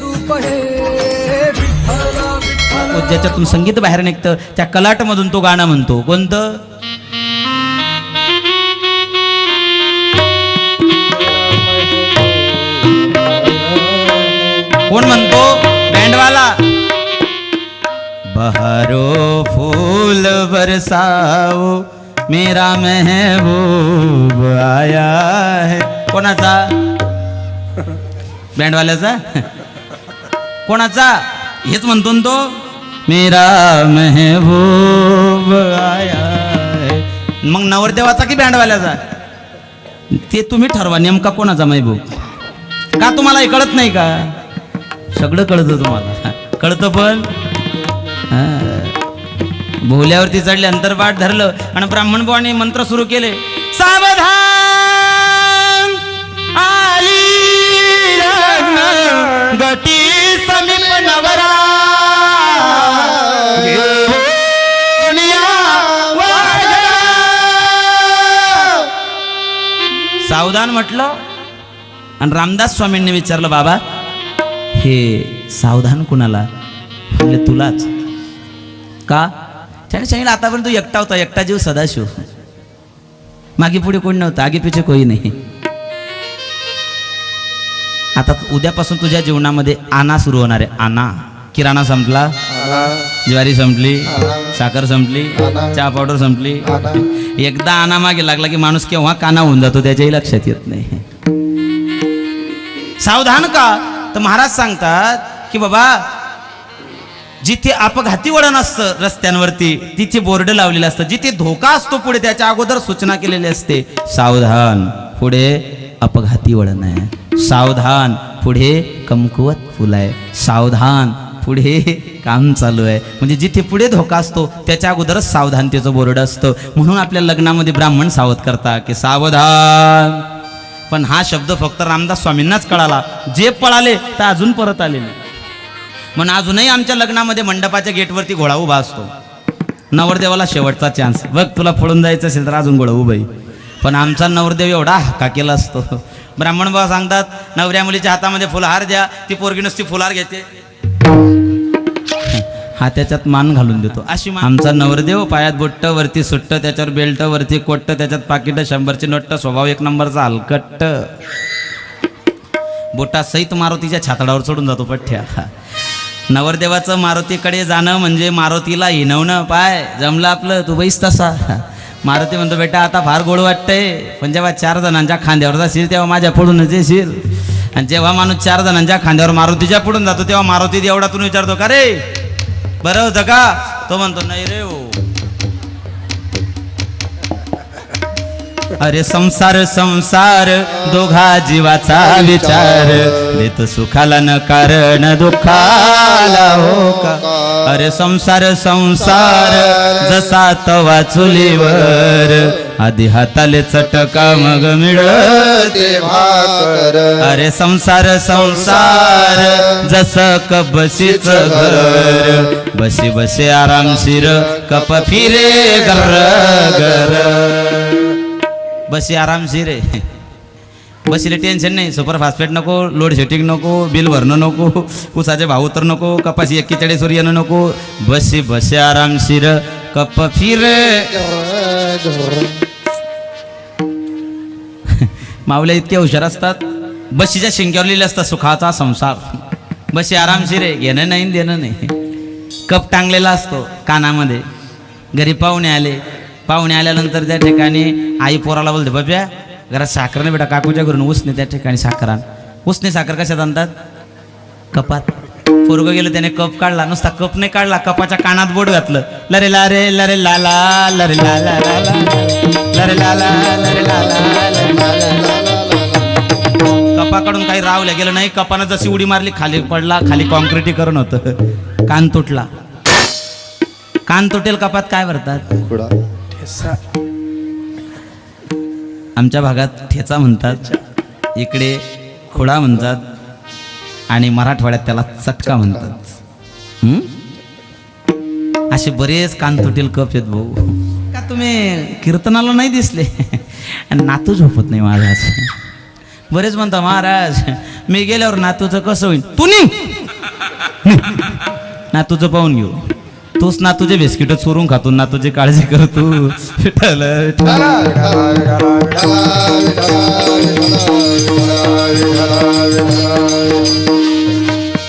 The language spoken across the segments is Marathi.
रूप हे ज्याच्यातून संगीत बाहेर निघतं त्या कलाटमधून तो गाणं म्हणतो. कोणतं? कोण म्हणतो? बँडवाला. बहारो फूल बरसाओ मेरा महबूब आया है. कोणाचा? बँडवाल्याचा? कोणाचा? हेच म्हणतो तो. मेरा मेहबूब आया मग नवरदेवाचा की बँडवाल्याचा ते तुम्ही ठरवा नेमका कोणाचा मेहबूब? का तुम्हाला हे कळत नाही का? सगळं कळतं तुम्हाला. कळतं पण? भोल्यावरती चढले अंतरपाठ धरलं आणि ब्राह्मण बुवाने मंत्र सुरू केले. सावधान! गटी समीप नवरा. सावधान म्हटलं. आणि रामदास स्वामींनी विचारलं बाबा हे सावधान कुणाला? म्हणले तुलाच. का? त्याने सांगितलं आतापर्यंत तू एकटा होता. एकटा जीव सदाशिव. मागे पुढे कोणी नव्हतं? आगे पिछे कोणी नाही. आता उद्यापासून तुझ्या जीवनामध्ये आना सुरू होणार आहे. आना किराणा संपला. ज्वारी संपली. साखर संपली. चहा पावडर संपली. एकदा आना मागे लागला की माणूस केव्हा काना होऊन जातो त्याच्याही लक्षात येत नाही. सावधान का? तर महाराज सांगतात की बाबा जिथे अपघाती वळण असतं रस्त्यांवरती तिथे बोर्ड लावलेलं असतं. जिथे धोका असतो पुढे त्याच्या अगोदर सूचना केलेली असते. सावधान. पुढे अपघाती वळण आहे. सावधान पुढे कमकुवत फुलं आहे सावधान पुढे काम चालू आहे म्हणजे जिथे पुढे धोका असतो त्याच्या अगोदरच सावधानतेचं बोर्ड असतं. म्हणून आपल्या लग्नामध्ये ब्राह्मण सावध करता की सावधान. पण हा शब्द फक्त रामदास स्वामींनाच कळाला. जे पळाले तर अजून परत आले नाही. म्हणून अजूनही आमच्या लग्नामध्ये मंडपाच्या गेटवरती घोडा उभा असतो. नवरदेवाला शेवटचा चान्स बघ तुला पळून जायचं असेल तर अजून घोडा उभाई पण आमचा नवरदेव एवढा हाका केला असतो. ब्राह्मण बाबा सांगतात नवऱ्या मुलीच्या हातामध्ये फुलहार द्या ती पोरगी नुसती फुलहार घेते. हा त्याच्यात मान घालून देतो. अशी आमचा नवरदेव पायात बुट्ट वरती सुट्ट त्याच्यावर बेल्ट वरती कोट्ट त्याच्यात पाकिट शंभरची नोट्ट स्वभाव एक नंबरचा हलकट्ट बोटा सहित मारुतीच्या छातडावर चढून जातो पठ्ठ्या. नवरदेवाचं मारुतीकडे जाणं म्हणजे मारुतीला हिनवणं. पाय जमलं आपलं तू बैस तसा. मारुती म्हणतो बेटा आता फार गोड वाटतंय. पण जेव्हा चार जणांच्या खांद्यावर जाशील तेव्हा माझ्या पुढूनच येशील आणि जेव्हा माणूस चार जणांच्या खांद्यावर मारुतीच्या पुढून जातो तेव्हा मारुती एवढा तुम्ही विचारतो का रे? बरं होतं का? तो म्हणतो नाही रे अरे संसार संसार दोघा जीवाचा विचार. देत सुखाला न कारण दुःखाला हो का? अरे संसार संसार जसा तवा चुलीवर. आधी हाताले चटका मग मिळते भाकर. अरे संसार संसार जस कबशीच घर. बशी बसे आरामशीर कप फिरे घर घर. बसी आरामशीर आहे बसीला टेन्शन नाही सुपरफास्फेट नको लोड शेटिंग नको बिल भरणं नको उसाचे भाव तर नको कपाशी एक्केचाळीसवर येणं नको। बसी बसे आरामशीर कप फिर माऊल्या इतके हुशार असतात। बशीच्या शिंक्यावर लिहिले असतात सुखाचा संसार। बशी आरामशीर आहे घेणं नाही देणं नाही। कप टांगलेला असतो कानामध्ये। घरी पाहुणे आले पाहुणे आल्यानंतर त्या ठिकाणी आई पोराला बोलते बाब्या घरात साखर नाही बेटा काकूच्या घरून उसने त्या ठिकाणी साखर आण. उसने साखर कशात आणतात? कपात. पोरगं गेलं त्याने कप काढला नुसता कप नाही काढला कपाच्या कानात बोट घातलं. लरे ला रे लरे ला ला लरे ला ला ला ला लरे ला लरे ला ला कपाकडून काही रावल्या गेलं नाही कपानं जशी उडी मारली खाली पडला खाली कॉन्क्रिटीकरण होतं. कान तुटला. कान तुटेल कपात काय भरतात? आमच्या भागात ठेचा म्हणतात इकडे खोडा म्हणतात आणि मराठवाड्यात त्याला चटका म्हणतात. असे बरेच कान तुटेल कप आहेत भाऊ. का तुम्ही कीर्तनाला नाही दिसले? आणि नातू झोपत नाही महाराज. बरेच म्हणता महाराज मी गेल्यावर नातूचं कसं होईल तू नातूचं पाहून घेऊ. तूच नातूचे बिस्किट चोरून खातो नातूची काळजी करतो.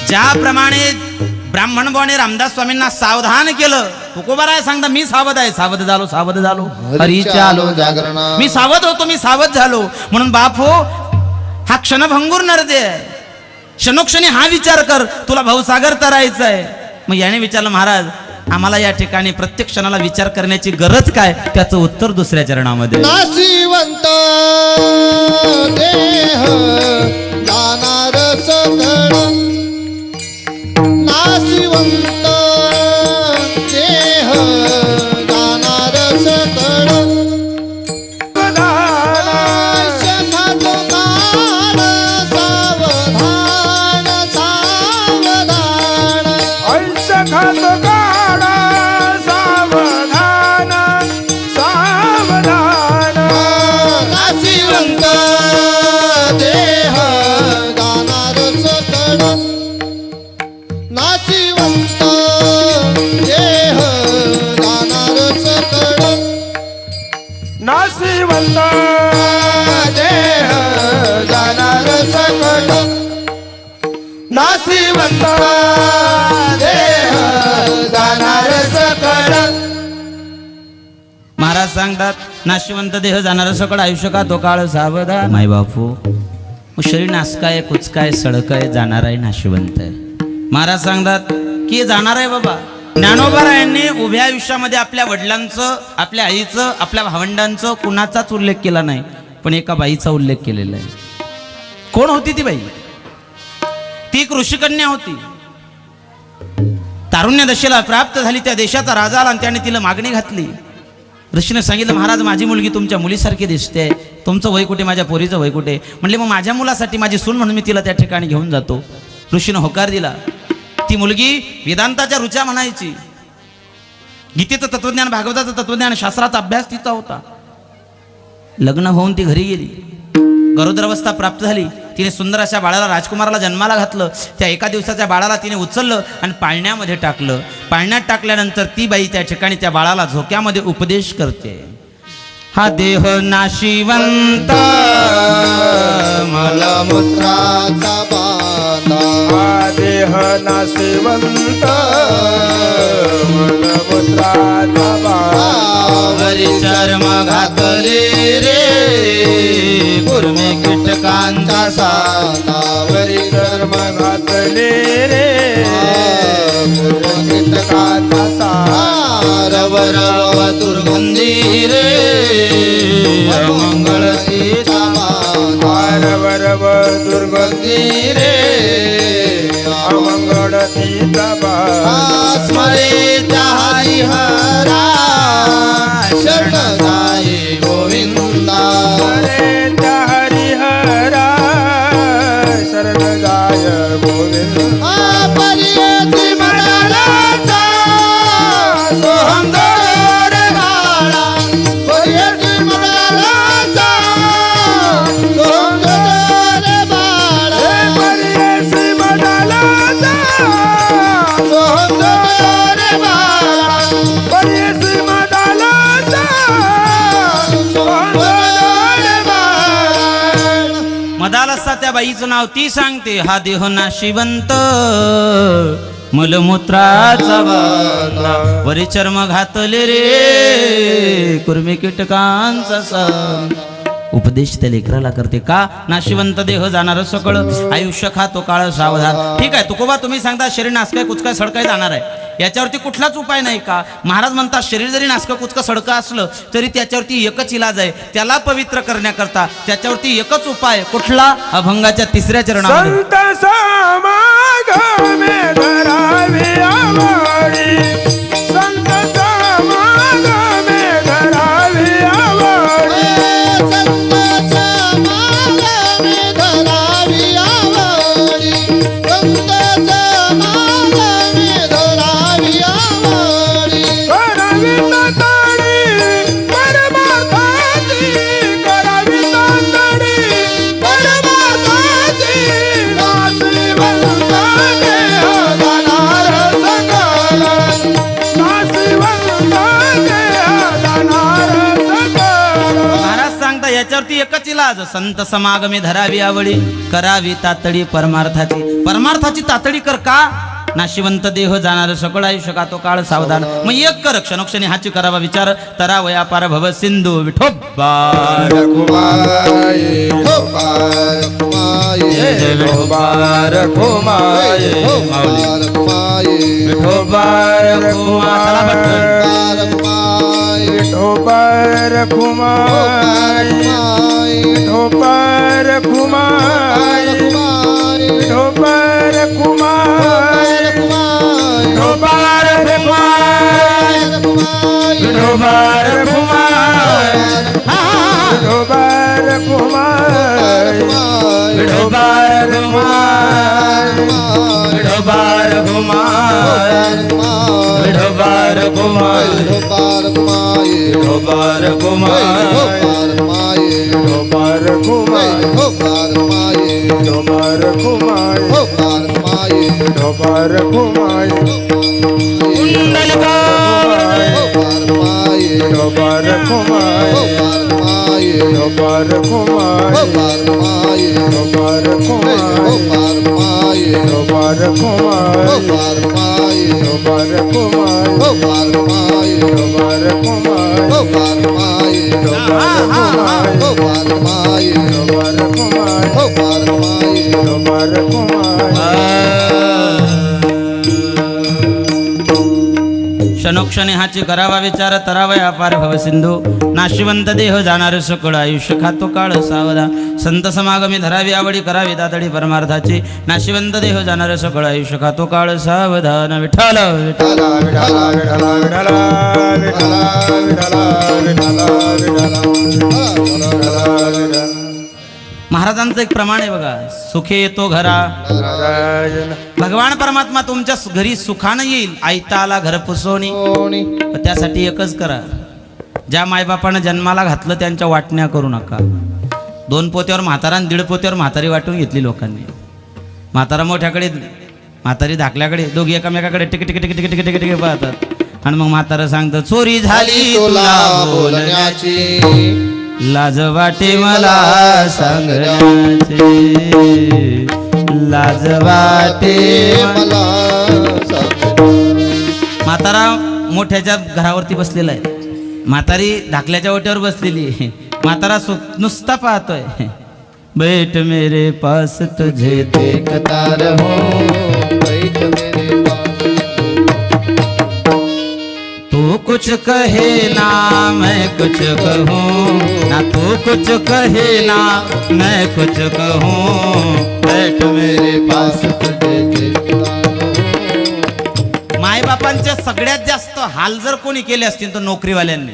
ज्याप्रमाणे ब्राह्मण भावाने रामदास स्वामींना सावधान केलं तुकोबाराय सांगता मी सावध आहे सावध झालो सावध झालो. हरीच्या आलो जागरणा. मी सावध होतो मी सावध झालो. म्हणून बाप हो हा क्षणभंगूर नरदे आहे. क्षणोक्षणी हा विचार कर तुला भाऊसागर तरायचा आहे मग याने विचारलं महाराज आम्हाला या ठिकाणी प्रत्येक क्षणाला विचार करण्याची गरज काय? त्याचं उत्तर दुसऱ्या चरणामध्ये. नाशिवंत देह जाणार सकळ नाशिवंत सांगतात नाशिवंत देह जाणार सकळ आयुष्य का तो काळ सावधान? माय बापू शरीर नासकाय कुचकाय सडकाय जाणार आहे नाशिवंत आहे. महाराज सांगतात की जाणार आहे बाबा. ज्ञानोबारायांनी उभ्या आयुष्यामध्ये आपल्या वडिलांचं आपल्या आईचं आपल्या भावंडांचं कुणाचाच उल्लेख केला नाही पण एका बाईचा उल्लेख केलेला आहे. कोण होती ती बाई? ती एक ऋषिकन्या होती. तारुण्य दशेला प्राप्त झाली त्या देशाचा राजा आला आणि त्याने तिला मागणी घातली. ऋषीने सांगितलं महाराज माझी मुलगी तुमच्या मुलीसारखी दिसते. तुमचं वय कुठे माझ्या पोरीचं वय कुठे? म्हणले मग माझ्या मुलासाठी माझी सून म्हणून मी तिला त्या ठिकाणी घेऊन जातो. ऋषीनं होकार दिला. ती मुलगी वेदांताच्या रुचा म्हणायची. गीतेचं तत्वज्ञान भागवताचं तत्वज्ञान शास्त्राचा अभ्यास तिचा होता. लग्न होऊन ती घरी गेली. गरोदरावस्था प्राप्त झाली. तिने सुंदर अशा बाळाला राजकुमाराला जन्माला घातलं. त्या एका दिवसाच्या बाळाला तिने उचललं आणि पाळण्यामध्ये टाकलं. पाळण्यात टाकल्यानंतर ती बाई त्या ठिकाणी त्या बाळाला झोक्यामध्ये उपदेश करते. हा देह नाशिवंत हा देह नाशिवंत मलमूत्राचा बाळा वरी चर्म घातले रे. कुर्मे कीटकांचा सानावरी धर्म घातले रे. कीटकाचा रव रव दुर्गंधी रे मंगळ वरव दुर्गंधी रे तीचा बाळा स्मरे हरी. हरा शरण गाये Governo. Ah, Maria! त्या बाईचं नाव ती सांगते हा देह नाशिवंत मलमूत्राचा बांधा वरी चर्म घातले रे कुर्मी कीटकांचा उपदेश त्या लेकराला करते. का? नाशिवंत देह जाणार सकळ. आयुष्य खातो काळ सावधान. ठीक आहे तुकोबा तुम्ही सांगता शरीर नासकाय कुचकाय सडकाय जाणार आहे. याच्यावरती कुठलाच उपाय नाही का? महाराज म्हणतात शरीर जरी नासकं कुचकं सडकं असलं तरी त्याच्यावरती एकच इलाज आहे. त्याला पवित्र करण्याकरता त्याच्यावरती एकच उपाय. कुठला? अभंगाच्या तिसऱ्या चरणामध्ये. लाज संत समागमे धरावी आवडी करावी तातडी परमार्थाची. परमार्थाची तातडी कर का? नाशिवंत देह जाणार सकळ आयुष्य का तो काळ सावधान. मग एक कर क्षणोक्षणी हाची करावा विचार. तरा वयापार भव सिंधू विठोबा ઠોપર ખુમાય ઠોપર ખુમાય ઠોપર ખુમાય ઠોપર ખુમાય ઠોપર ખુમાય ডোবার কুমার ডোবার কুমার ডোবার কুমার ডোবার কুমার ডোবার কুমার ডোবার কুমার ডোবার विठोबा रघुमाये विठोबा रघुमाये विठोबा रघुमाये विठोबा रघुमाये विठोबा रघुमाये विठोबा रघुमाये विठोबा रघुमाये विठोबा रघुमाये विठोबा रघुमाये विठोबा रघुमाये विठोबा रघुमाये विठोबा रघुमाये विठोबा रघुमाये क्षणोक्षणी हाची करावा विचार तरावय अपार भव सिंधू नाशिवंत देह जाणार सकळ आयुष्य खातो काळ सावधा संत समागमी धरावी आवडी करावी दादडी परमार्थाची नाशिवंत देह जाणार सकळ आयुष्य खातो काळ सावधान विठ्ठल विठ्ठल विठला विठला विठला विठला विठला विठला विठला महाराजांचं एक प्रमाण आहे बघा. सुखे येतो घरा. भगवान परमात्मा तुमच्या घरी सुखानं येईल. आयता आला घर पुसवणी पण त्यासाठी एकच करा. ज्या मायबापानं जन्माला घातलं त्यांच्या वाटण्या करू नका. दोन पोत्यावर म्हातारा आणि दीड पोत्यावर म्हातारी वाटून घेतली लोकांनी. म्हातारा मोठ्याकडे म्हातारी धाकल्याकडे दोघी एकामेकाकडे टिक टिक टिक टिक टिक टिक टिक पाहतात. आणि मग म्हातारा सांगतं चोरी झाली तुला बोलण्याची. लाज वाटे मला सांगण्याचे. लाज वाटे मला म्हातारा मोठ्याच्या घरावरती बसलेला आहे. म्हातारी धाकल्याच्या ओट्यावर बसलेली आहे. म्हातारा सु नुसता पाहतोय. बैठ मेरे पास तुझे ते कतार हो. कुछ कहे ना मैं कुछ कहूँ। ना तू कुछ कहे ना मैं कुछ कहूँ। बैठ मेरे पास मायबापांच्या सगळ्यात जास्त हाल जर कोणी केले असतील तर नोकरीवाल्यांनी.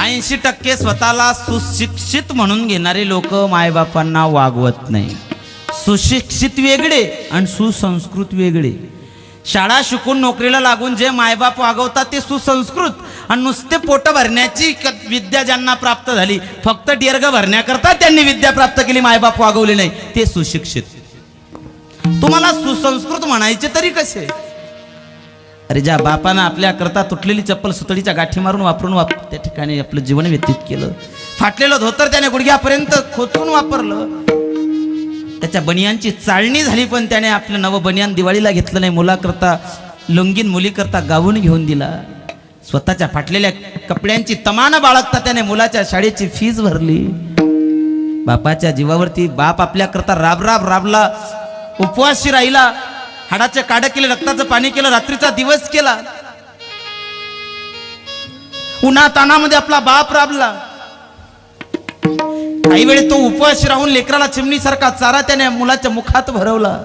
ऐंशी टक्के स्वतःला सुशिक्षित म्हणून घेणारे लोक मायबापांना वागवत नाही. सुशिक्षित वेगळे आणि सुसंस्कृत वेगळे. शाळा शिकून नोकरीला लागून जे मायबाप वागवतात ते सुसंस्कृत आणि नुसते पोट भरण्याची क- विद्या ज्यांना प्राप्त झाली फक्त दीर्घ भरण्याकरता त्यांनी विद्या प्राप्त केली मायबाप वागवले नाही ते सुशिक्षित. तुम्हाला सुसंस्कृत म्हणायचे तरी कसे? अरे ज्या बापानं आपल्या करता तुटलेली चप्पल सुतळीच्या गाठी मारून वापरून वाप त्या ठिकाणी आपलं जीवन व्यतीत केलं. फाटलेलं धोतर त्याने गुडघ्यापर्यंत खोचून वापरलं. त्याच्या बनियांची चाळणी झाली पण त्याने आपलं नवं बनियान दिवाळीला घेतलं नाही. मुलाकरता लुंगीन मुलीकरता गावून घेऊन दिला. स्वतःच्या फाटलेल्या कपड्यांची तमान बाळगता त्याने मुलाच्या शाळेची फीज भरली. बापाच्या जीवावरती बाप आपल्याकरता राब राब राबला. उपवासी राहिला. हाडाचे काढ केले रक्ताचं पाणी केलं रात्रीचा दिवस केला. उन्हा तानामध्ये आपला बाप राबला. काही वेळेस तो उपवास राहून लेकराला चिमणीसारखा चारा त्याने मुलाच्या मुखात भरवला.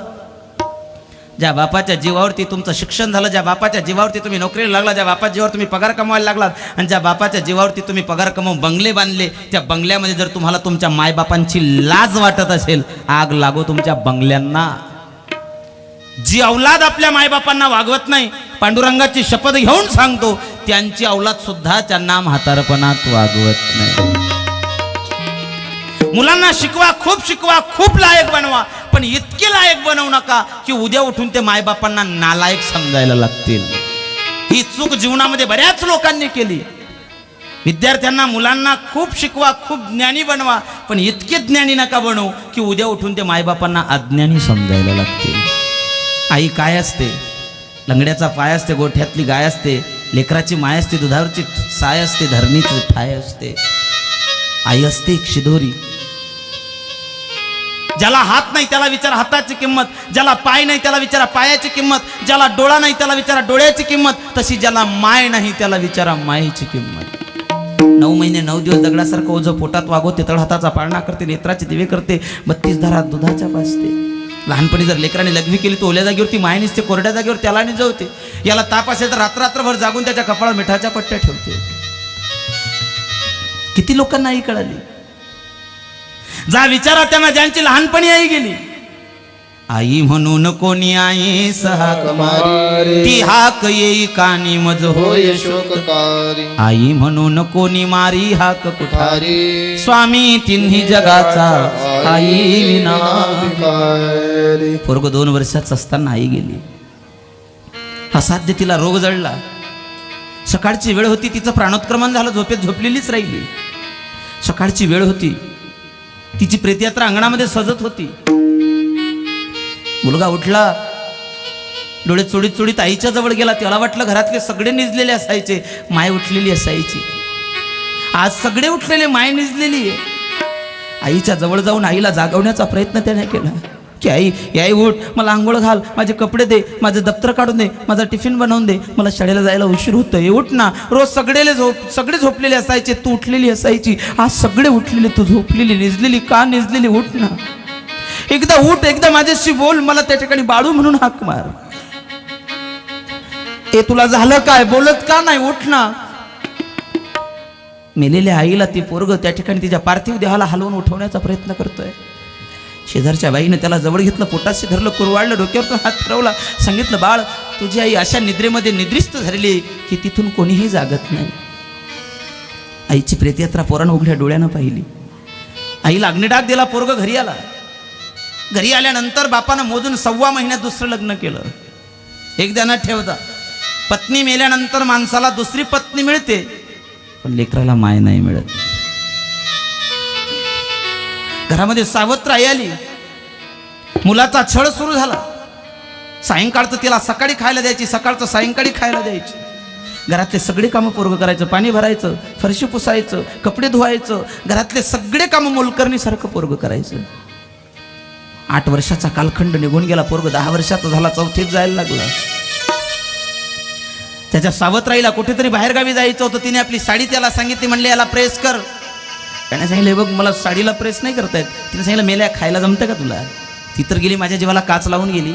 ज्या बापाच्या जीवावरती तुमचं शिक्षण झालं ज्या बापाच्या जीवावरती तुम्ही नोकरीला लागला ज्या बापाच्या जीवावर तुम्ही पगार कमवायला लागलात आणि ज्या बापाच्या जीवावरती तुम्ही पगार कमवून बंगले बांधले त्या बंगल्यामध्ये जर तुम्हाला तुमच्या मायबापांची लाज वाटत असेल आग लागो तुमच्या बंगल्यांना. जी औलाद आपल्या मायबापांना वागवत नाही पांडुरंगाची शपथ घेऊन सांगतो त्यांची औलाद सुद्धा त्यांना म्हातारपणात वागवत नाही. मुलांना शिकवा खूप शिकवा खूप लायक बनवा पण इतके लायक बनवू नका की उद्या उठून ते मायबापांना नालायक समजायला लागतील. ही चूक जीवनामध्ये बऱ्याच लोकांनी केली. विद्यार्थ्यांना मुलांना खूप शिकवा खूप ज्ञानी बनवा पण इतके ज्ञानी नका बनवू की उद्या उठून ते मायबापांना अज्ञानी समजायला लागते आई काय असते? लंगड्याचा पाय असते गोठ्यातली गाय असते लेकराची माय असते दुधावरची साय असते धरणीची ठाय असते. आई असते एक शिदोरी. ज्याला हात नाही त्याला विचारा हाताची किंमत. ज्याला पाय नाही त्याला विचारा पायाची किंमत. ज्याला डोळा नाही त्याला विचारा डोळ्याची किंमत. तशी ज्याला माय नाही त्याला विचारा मायेची किंमत. नऊ महिने नऊ दिवस दगडासारखं ओझं पोटात वागवते तळ हाताचा पाळणा करते नेत्राचे दिवे करते बत्तीस धारा दुधाच्या पाजते लहानपणी जर लेकराने लघवी केली तर ओल्या जागेवरती माय निसते कोरड्या जागेवर त्याला निजवते याला ताप असेल तर रात्ररात्रभर जागून त्याच्या कपाळात मिठाच्या पट्ट्या ठेवते. किती लोकांना ही कळाली? जा विचारा त्यांना ज्यांची लहानपणी आई गेली. आई म्हणून कोणी आई सहा कमारी. ती हाक येई कानी मज होय शोककारी. आई म्हणून कोणी मारी हाक कुठारी. स्वामी तिन्ही जगाचा आई विना पोरग दोन वर्षाच असताना आई गेली. असाध्य तिला रोग जळला. सकाळची वेळ होती तिचं प्राणोत्क्रमण झालं झोपेत झोपलेलीच राहिली. सकाळची वेळ होती तिची प्रेतयात्रा अंगणामध्ये सजत होती. मुलगा उठला डोळे चोडीत चोडीत आईच्या जवळ गेला. त्याला वाटलं घरातले सगळे निजलेले असायचे माय उठलेली असायची. आज सगळे उठलेले माय निजलेली आहे. आईच्या जवळ जाऊन आईला जागवण्याचा प्रयत्न त्याने केला. की आई आई उठ मला आंघोळ घाल माझे कपडे दे माझं दप्तर काढून दे माझा टिफिन बनवून दे मला शाळेला जायला उशीर होतोय उठ ना. रोज सगळेले झोप सगळे झोपलेले असायचे तू उठलेली असायची आज सगळे उठलेले तू झोपलेली निजलेली का निजलेली उठ ना. एकदा उठ एकदा माझ्याशी बोल मला त्या ठिकाणी बाळू म्हणून हाक मार. ए तुला झालं काय? बोलत का नाही? उठ ना. मेलेल्या आईला ती पोरग त्या ठिकाणी तिच्या पार्थिव देहाला हलवून उठवण्याचा प्रयत्न करतोय. शेजारच्या बाईनं त्याला जवळ घेतलं पोटाशी धरलं कुरवाडलं डोक्यावर हात फिरवला. सांगितलं बाळ तुझी आई अशा निद्रेमध्ये निद्रिस्त झालेली आहे की तिथून कोणीही जागत नाही. आईची प्रेतयात्रा पोरानं उघड्या डोळ्यानं पाहिली. आईला अग्निडाग दिला पोरग घरी आला. घरी आल्यानंतर बापानं मोजून सव्वा महिन्यात दुसरं लग्न केलं. एक ध्यानात ठेवता पत्नी मेल्यानंतर माणसाला दुसरी पत्नी मिळते पण लेकराला माय नाही मिळत. घरामध्ये सावत्र आई आली. मुलाचा छळ सुरू झाला. सायंकाळचं तिला सकाळी खायला द्यायची सकाळचं सायंकाळी खायला द्यायची. घरातले सगळे कामं पोरगं करायचं पाणी भरायचं फरशी पुसायचं कपडे धुवायचं घरातले सगळे कामं मोलकरणीसारखं पोरगं करायचं. आठ वर्षाचा कालखंड निघून गेला पोरग दहा वर्षाचा झाला चौथीत जायला लागला. त्याच्या सावत्राईला कुठेतरी बाहेरगावी जायचं होतं तिने आपली साडी त्याला सांगितली म्हणले याला प्रेस कर. त्याने सांगितलं "हे बघ मला साडीला प्रेस नाही करतायत. तिने सांगितलं मेल्या खायला जमतं का तुला? ती तर गेली माझ्या जीवाला काच लावून गेली.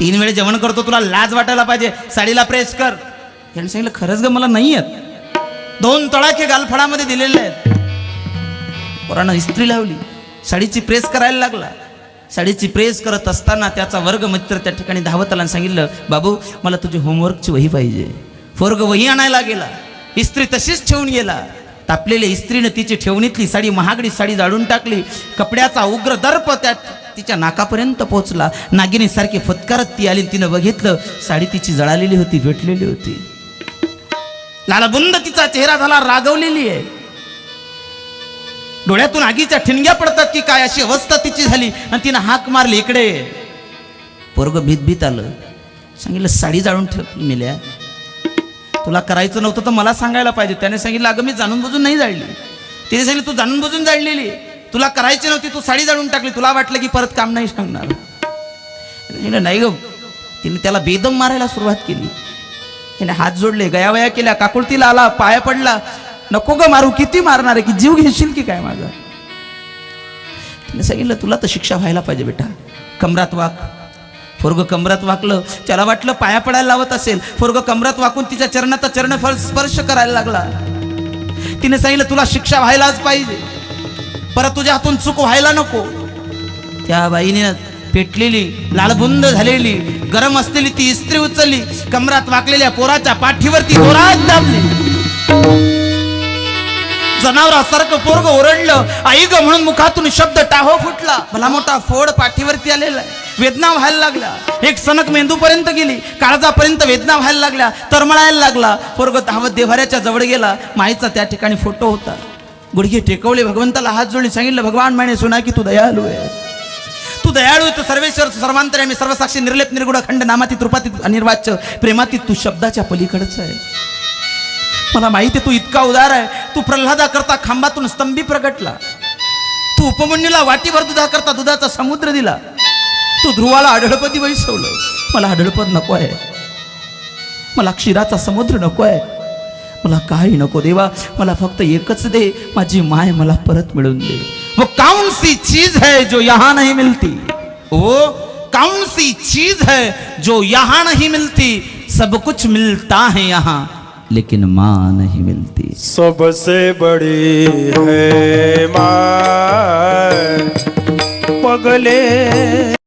तीन वेळे जेवण करतो तुला लाज वाटायला पाहिजे. साडीला प्रेस कर. त्याने सांगितलं खरंच ग मला नाही येत. दोन तळाखे गालफडामध्ये दिलेले आहेत. पोरानं इस्त्री लावली. साडीची प्रेस करायला लागला. साडीची प्रेस करत असताना त्याचा वर्गमित्र त्या ठिकाणी धावत आला आणि सांगितलं बाबू मला तुझी होमवर्कची वही पाहिजे. वर्ग वही आणायला गेला. इस्त्री तशीच ठेवून गेला. तापलेल्या इस्त्रीनं तिची ठेवणीतली साडी महागडी साडी जाळून टाकली. कपड्याचा उग्र दर्प त्या तिच्या नाकापर्यंत पोहोचला. नागिनीसारखी फत्कारत ती आली तिनं बघितलं साडी तिची जळालेली होती भेटलेली होती. लालबुंद तिचा चेहरा झाला रागवलेली आहे. डोळ्यातून आगीच्या ठिणग्या पडतात की काय अशी अवस्था तिची झाली आणि तिनं हाक मारली इकडे. पोरग भीत भीत आलं. सांगितलं साडी जाळून ठेव मिल्या. तुला करायचं नव्हतं तर मला सांगायला पाहिजे. त्याने सांगितलं अगं मी जाणून बुजून नाही जाळली. तिने सांगितलं तू जाणून बुजून जाळलेली तुला करायची नव्हती तू साडी जाळून टाकली. तुला वाटलं की परत काम नाही सांगणार. नाही ग. तिने त्याला बेदम मारायला सुरुवात केली. त्याने हात जोडले गयावया केल्या काकुळतीला आला पाया पडला. नको ग मारू किती मारणार आहे की जीव घेशील की काय माझा? तिने सांगितलं तुला तर शिक्षा व्हायला पाहिजे बेटा. कमरात वाक फोरग कमरात वाकलं त्याला वाटलं पाया पडायला लावत असेल. फोरग कमरात वाकून तिच्या चरणाचा चरण स्पर्श करायला लागला. तिने सांगितलं तुला शिक्षा व्हायलाच पाहिजे. परत तुझ्या हातून चूक व्हायला नको. त्या बाईने पेटलेली लालबुंद झालेली गरम असलेली ती इस्त्री उचलली कमरात वाकलेल्या पोराच्या पाठीवरती जोरात दाबली. जनावरासारखं पोरग ओरडलं आई ग म्हणून मुखातून शब्द टाहो फुटला. भला मोठा फोड पाठीवरती आलेला आहे. वेदना व्हायला लागल्या. एक सनक मेंदूपर्यंत गेली काळजापर्यंत वेदना व्हायला लागल्या तरमळायला लागला. पोरग धावत देवाऱ्याच्या जवळ गेला माईचा त्या ठिकाणी फोटो होता. गुडघे टेकवले भगवंताला हात जोडले सांगितलं भगवान माने सुना की तू दयाळू आहे. तू दयाळू आहे, तू सर्वेश्वर सर्वांतर मी सर्वसाक्षी निर्लेप निर्गुण अखंड नामातीत रूपातीत अनिर्वाच्य प्रेमातीत तू शब्दाच्या पलीकडचं आहे. मला माहिती आहे तू इतका उदार आहे. तू प्रल्हादा करता खांबातून स्तंभी प्रगटला. तू उपमन्यूला वाटीभर दुधा करता दुधाचा समुद्र दिला. तू ध्रुवाला आढळपती वैसवलं. मला आढळपत नको आहे मला क्षीराचा समुद्र नको आहे मला काही नको देवा. मला फक्त एकच दे. माझी माय मला परत मिळून दे. वो कौन सी चीज है जो यहाँ नहीं मिलती. वो कौन सी चीज है जो यहाँ नहीं मिलती. सब कुछ मिलता है यहाँ लेकिन माँ नहीं मिलती. सबसे बड़ी है माँ. पगले